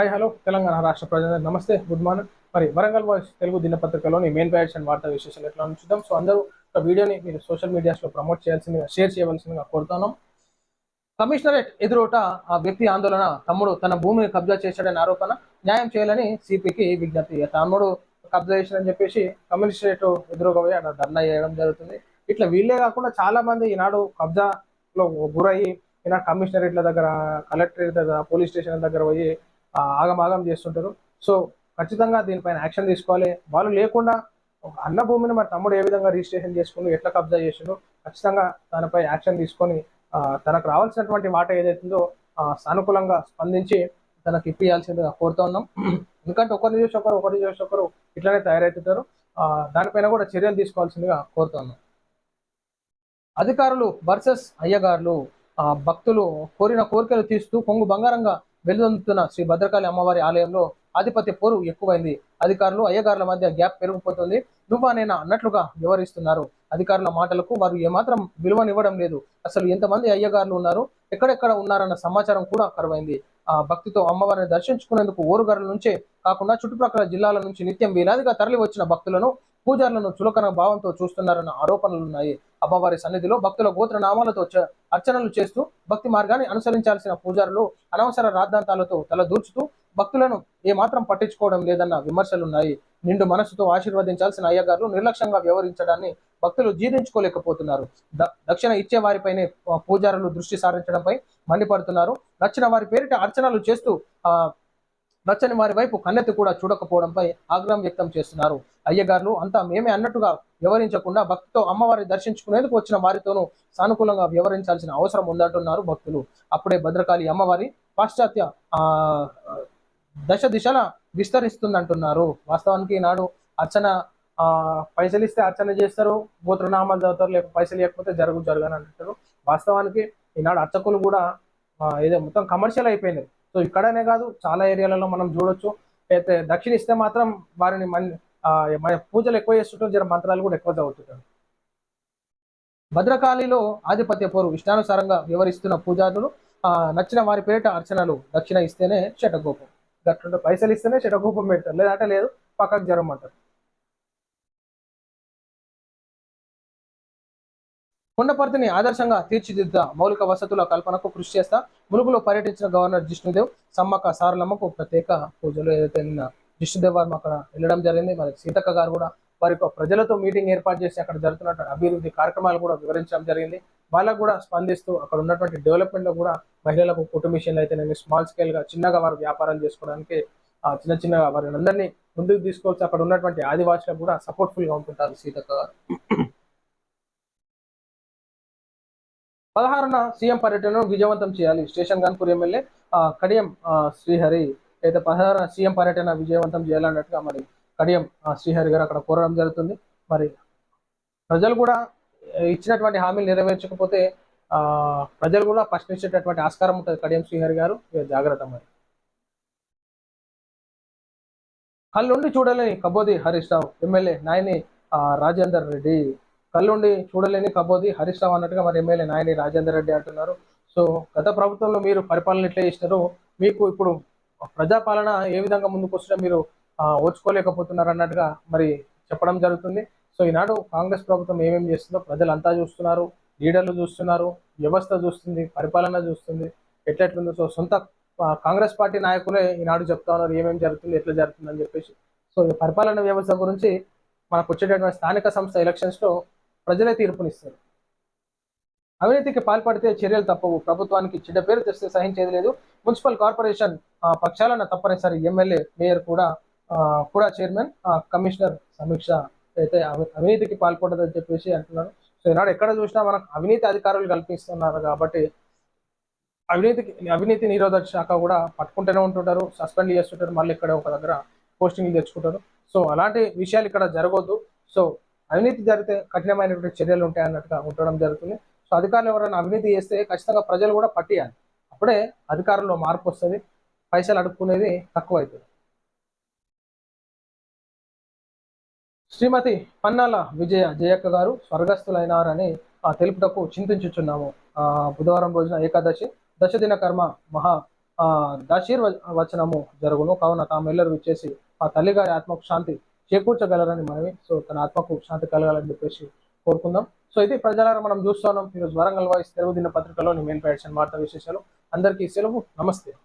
Hi hello Telangana రాష్ట్ర ప్రజలందరూ నమస్తే గుడ్ మార్నింగ్ మరి వరంగల్ వాయిస్ తెలుగు దినపత్రికలోని మెయిన్ బ్యాడ్స్ అండ్ వార్తా విశేషాలు ఎట్లా చూద్దాం. సో అందరూ ఒక వీడియోని మీరు సోషల్ మీడియాస్లో ప్రమోట్ చేయాల్సిందిగా షేర్ చేయవలసిందిగా కోరుతున్నాం. కమిషనరేట్ ఎదురోట ఆ వ్యక్తి ఆందోళన తమ్ముడు తన భూమిని కబ్జా చేశాడనే ఆరోపణ న్యాయం చేయాలని సిపికి విజ్ఞప్తి తమ్ముడు కబ్జా చేశాడని చెప్పేసి కమిషనరేట్ ఎదురుగా పోయి అక్కడ ధర్నా చేయడం జరుగుతుంది. ఇట్లా వీళ్ళే కాకుండా చాలా మంది ఈనాడు కబ్జాలో గురయ్యి ఈనాడు కమిషనరేట్ల దగ్గర కలెక్టరేట్ దగ్గర పోలీస్ స్టేషన్ దగ్గర పోయి ఆగమాగం చేస్తుంటారు. సో ఖచ్చితంగా దీనిపైన యాక్షన్ తీసుకోవాలి. వాళ్ళు లేకుండా ఒక అన్న భూమిని మరి తమ్ముడు ఏ విధంగా రిజిస్ట్రేషన్ చేసుకుని ఎట్లా కబ్జా చేసిండు ఖచ్చితంగా దానిపై యాక్షన్ తీసుకొని తనకు రావాల్సినటువంటి వాట ఏదైతుందో సానుకూలంగా స్పందించి తనకు ఇప్పియాల్సిందిగా కోరుతా ఉన్నాం. ఎందుకంటే ఒకరిని చూసి ఒకరు ఒకరిని చూసి ఒకరు ఇట్లానే తయారవుతుంటారు దానిపైన కూడా చర్యలు తీసుకోవాల్సిందిగా కోరుతా ఉన్నాం. అధికారులు వర్సెస్ అయ్యగారులు భక్తులు కోరిన కోరికలు తీస్తూ కొంగు బంగారంగా వెలుదొందుతున్న శ్రీ భద్రకాళి అమ్మవారి ఆలయంలో ఆధిపత్య పోరు ఎక్కువైంది. అధికారులు అయ్యగారుల మధ్య గ్యాప్ పెరిగిపోతుంది. నువ్వా నేనా అన్నట్లుగా వివరిస్తున్నారు. అధికారుల మాటలకు వారు ఏమాత్రం విలువనివ్వడం లేదు. అసలు ఎంతమంది అయ్యగారులు ఉన్నారు? ఎక్కడెక్కడ ఉన్నారన్న సమాచారం కూడా కరువైంది. ఆ భక్తితో అమ్మవారిని దర్శించుకునేందుకు ఓరుగారుల నుంచే కాకుండా చుట్టుప్రక్కల జిల్లాల నుంచి నిత్యం వేలాదిగా తరలి వచ్చిన భక్తులను పూజారులను చులకన భావంతో చూస్తున్నారన్న ఆరోపణలు ఉన్నాయి. అమ్మవారి సన్నిధిలో భక్తుల గోత్ర నామాలతో చ- అర్చనలు చేస్తూ భక్తి మార్గాన్ని అనుసరించాల్సిన పూజారులు అనవసర రాద్ధాంతాలతో తలదూర్చుతూ భక్తులను ఏమాత్రం పట్టించుకోవడం లేదన్న విమర్శలున్నాయి. నిండు మనసుతో ఆశీర్వదించాల్సిన అయ్యగారు నిర్లక్ష్యంగా వ్యవహరించడాన్ని భక్తులు జీర్ణించుకోలేకపోతున్నారు. ద- దక్షిణ ఇచ్చే వారిపైనే పూజారులు దృష్టి సారించడంపై మండిపడుతున్నారు. నచ్చిన వారి పేరిట అర్చనలు చేస్తూ నచ్చని వారి వైపు కన్నెత్తి కూడా చూడకపోవడంపై ఆగ్రహం వ్యక్తం చేస్తున్నారు. అయ్యగారులు అంతా మేమే అన్నట్టుగా వ్యవహరించకుండా భక్తితో అమ్మవారిని దర్శించుకునేందుకు వచ్చిన వారితోనూ సానుకూలంగా వ్యవహరించాల్సిన అవసరం ఉందంటున్నారు భక్తులు. అప్పుడే భద్రకాళి అమ్మవారి పాశ్చాత్య ఆ దశ దిశల విస్తరిస్తుందంటున్నారు. వాస్తవానికి ఈనాడు అర్చన ఆ పైసలు ఇస్తే అర్చన చేస్తారు గోత్రనామాలు చదువుతారు లేక పైసలు లేకపోతే జరుగు జరగని అంటారు. వాస్తవానికి ఈనాడు అర్చకులు కూడా ఏదో మొత్తం కమర్షియల్ అయిపోయినాయి సో ఇక్కడనే కాదు చాలా ఏరియాలలో మనం చూడొచ్చు. అయితే దక్షిణ ఇస్తే మాత్రం వారిని మన పూజలు ఎక్కువ చేస్తుంటారు జర మంత్రాలు కూడా ఎక్కువ చదువుతుంటారు. భద్రకాళిలో ఆధిపత్య పోరు ఇష్టానుసారంగా వివరిస్తున్న పూజారులు ఆ, నచ్చిన వారి పేరిట అర్చనలు దక్షిణ ఇస్తేనే శటగోపం. గట్టుంటే పైసలు ఇస్తేనే శటగోపం పెడతారు లేదంటే లేదు పక్కకు జరమంటారు. కొండపర్తిని ఆదర్శంగా తీర్చిదిద్దా మౌలిక వసతుల కల్పనకు కృషి చేస్తా ములుగులో పర్యటించిన గవర్నర్ జిష్ణుదేవ్ సమ్మక్క సారలమ్మకు ప్రత్యేక పూజలు ఏదైతే నిన్న జిష్ణుదేవ్ వారు అక్కడ వెళ్ళడం జరిగింది. మరి సీతక్క గారు కూడా వారి యొక్క ప్రజలతో మీటింగ్ ఏర్పాటు చేసి అక్కడ జరుగుతున్నటువంటి అభివృద్ధి కార్యక్రమాలు కూడా వివరించడం జరిగింది. వాళ్ళకు కూడా స్పందిస్తూ అక్కడ ఉన్నటువంటి డెవలప్మెంట్లో కూడా మహిళలకు కుటుంబ మిషన్లు అయితే స్మాల్ స్కేల్గా చిన్నగా వారు వ్యాపారాలు చేసుకోవడానికి ఆ, చిన్న చిన్నగా వారిని అందరినీ ముందుకు తీసుకోవచ్చు అక్కడ ఉన్నటువంటి ఆదివాసులకు కూడా సపోర్ట్ఫుల్గా ఉంటుంటారు సీతక్క గారు. పదహారున సీఎం పర్యటనను విజయవంతం చేయాలి. Station Ghanpur MLA Kadiyam Srihari. అయితే పదహారున సీఎం పర్యటన విజయవంతం చేయాలన్నట్టుగా మరి కడియం శ్రీహరి గారు అక్కడ కోరడం జరుగుతుంది. మరి ప్రజలు కూడా ఇచ్చినటువంటి హామీలు నెరవేర్చకపోతే ప్రజలు కూడా ప్రశ్నించేటటువంటి ఆస్కారం ఉంటుంది కడియం శ్రీహరి గారు. జాగ్రత్త మరి. కళ్ళుండి చూడలేని కబోది హరీష్ రావు ఎమ్మెల్యే నాయని రాజేందర్ రెడ్డి. కళ్ళుండి చూడలేని కబోది హరీష్ రావు అన్నట్టుగా మరి ఎమ్మెల్యే నాయని రాజేందర్ రెడ్డి అంటున్నారు. సో గత ప్రభుత్వంలో మీరు పరిపాలన ఎట్లా చేసినారో మీకు ఇప్పుడు ప్రజాపాలన ఏ విధంగా ముందుకు వచ్చినా మీరు ఆ, ఓర్చుకోలేకపోతున్నారు అన్నట్టుగా మరి చెప్పడం జరుగుతుంది. సో ఈనాడు కాంగ్రెస్ ప్రభుత్వం ఏమేమి చేస్తుందో ప్రజలంతా చూస్తున్నారు లీడర్లు చూస్తున్నారు వ్యవస్థ చూస్తుంది పరిపాలన చూస్తుంది ఎట్లెట్లుందో సో సొంత కాంగ్రెస్ పార్టీ నాయకులే ఈనాడు చెప్తా ఉన్నారు ఏమేమి జరుగుతుంది ఎట్లా జరుగుతుంది అని చెప్పేసి. సో ఈ పరిపాలన వ్యవస్థ గురించి మనకు వచ్చేటటువంటి స్థానిక సంస్థ ఎలక్షన్స్లో ప్రజలే తీర్పునిస్తారు. అవినీతికి పాల్పడితే చర్యలు తప్పవు. ప్రభుత్వానికి చెడ్డ పేరు తెస్తే సహించేది లేదు. మున్సిపల్ కార్పొరేషన్ ఆ, పక్షాలన్న తప్పనిసరి ఎమ్మెల్యే మేయర్ కూడా కూడా చైర్మన్ కమిషనర్ సమీక్ష అయితే అవినీతికి పాల్పడదని చెప్పేసి అంటున్నారు. సో ఈనాడు ఎక్కడ చూసినా మనకు అవినీతి అధికారులు కల్పిస్తున్నారు కాబట్టి అవినీతికి అవినీతి నిరోధక శాఖ కూడా పట్టుకుంటూనే ఉంటుంటారు. సస్పెండ్ చేస్తుంటారు. మళ్ళీ ఇక్కడ ఒక దగ్గర పోస్టింగ్లు తెచ్చుకుంటారు. సో అలాంటి విషయాలు ఇక్కడ జరగవద్దు సో అవినీతి జరిగితే కఠినమైనటువంటి చర్యలు ఉంటాయి అన్నట్టుగా ఉండడం జరుగుతుంది. సో అధికారులు ఎవరైనా అవినీతి చేస్తే ఖచ్చితంగా ప్రజలు కూడా పట్టియాలి. అప్పుడే అధికారంలో మార్పు వస్తుంది పైసలు అడుక్కునేది తక్కువ అవుతుంది శ్రీమతి పన్నాల విజయ జయక్క గారు స్వర్గస్థులైనారని ఆ, తెలుపుటకు చింతించుచున్నాము. ఆ, బుధవారం రోజున ఏకాదశి దశదిన కర్మ మహా ఆ దశీర్వ వచనము జరుగును. కావున తామెల్లరూ ఇచ్చేసి ఆ తల్లిగారి ఆత్మకు శాంతి చేకూర్చగలరని మనవి సో తన ఆత్మకు శాంతి కలగాలని చెప్పేసి కోరుకుందాం. సో అయితే ప్రజలారా మనం చూస్తున్నాం. ఈరోజు వరంగల్ వాయిస్ తెలుగు దిన పత్రికలోని మెయిన్ ప్యాడ్స్ వార్తా విశేషాలు. అందరికీ సెలవు. నమస్తే.